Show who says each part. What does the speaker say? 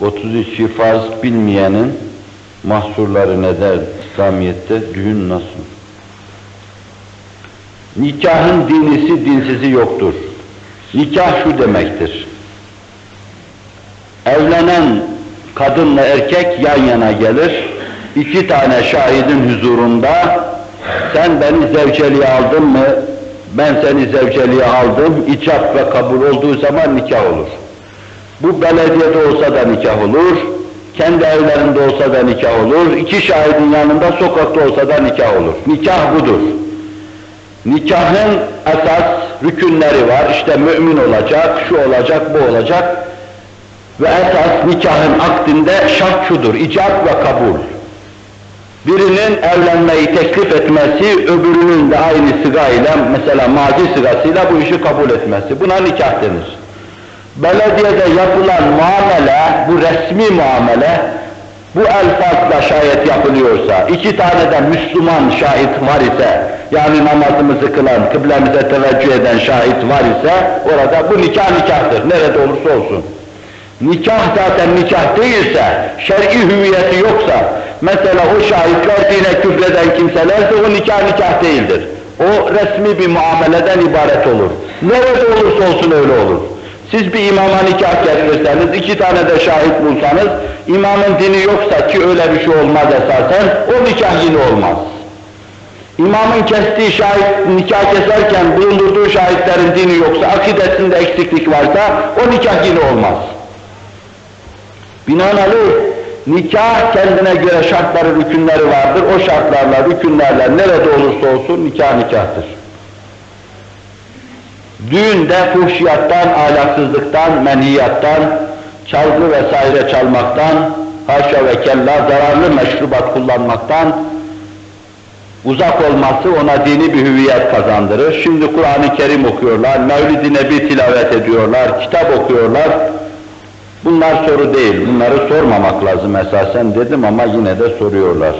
Speaker 1: 32 farz bilmeyenin mahsurları ne der İslamiyet'te? Düğün nasıl? Nikahın dinisi dinsizi yoktur. Nikah şu demektir. Evlenen kadınla erkek yan yana gelir. iki tane şahidin huzurunda sen beni zevceliğe aldın mı? Ben seni zevceliğe aldım. icap ve kabul olduğu zaman nikah olur. Bu belediyede olsa da nikah olur, kendi evlerinde olsa da nikah olur, iki şahidin yanında sokakta olsa da nikah olur. Nikah budur. Nikahın esas rükünleri var, işte mümin olacak, şu olacak, bu olacak. Ve esas nikahın akdinde şart şudur, icap ve kabul. Birinin evlenmeyi teklif etmesi, öbürünün de aynı sigayla, mesela maci sigasıyla bu işi kabul etmesi. Buna nikah denir belediyede yapılan muamele, bu resmi muamele, bu elfazla şayet yapılıyorsa, iki tane de Müslüman şahit var ise, yani namazımızı kılan, kıblemize teveccüh eden şahit var ise, orada bu nikah nikahtır, nerede olursa olsun. Nikah zaten nikah değilse, şer'i hüviyeti yoksa, mesela o şahitler dine küfreden kimselerse o nikah nikah değildir. O resmi bir muameleden ibaret olur. Nerede olursa olsun öyle olur. Siz bir imama nikah getirirseniz, iki tane de şahit bulsanız, imamın dini yoksa ki öyle bir şey olmaz esasen, o nikah yine olmaz. İmamın kestiği şahit, nikah keserken bulundurduğu şahitlerin dini yoksa, akidesinde eksiklik varsa, o nikah yine olmaz. Binaenaleyh, nikah kendine göre şartları, rükünleri vardır. O şartlarla, rükünlerle nerede olursa olsun nikah nikahtır. Düğünde fuhşiyattan, ahlaksızlıktan, menhiyattan, çalgı vesaire çalmaktan, haşa ve kella zararlı meşrubat kullanmaktan uzak olması ona dini bir hüviyet kazandırır. Şimdi Kur'an-ı Kerim okuyorlar, Mevlid-i Nebi tilavet ediyorlar, kitap okuyorlar. Bunlar soru değil, bunları sormamak lazım esasen dedim ama yine de soruyorlar.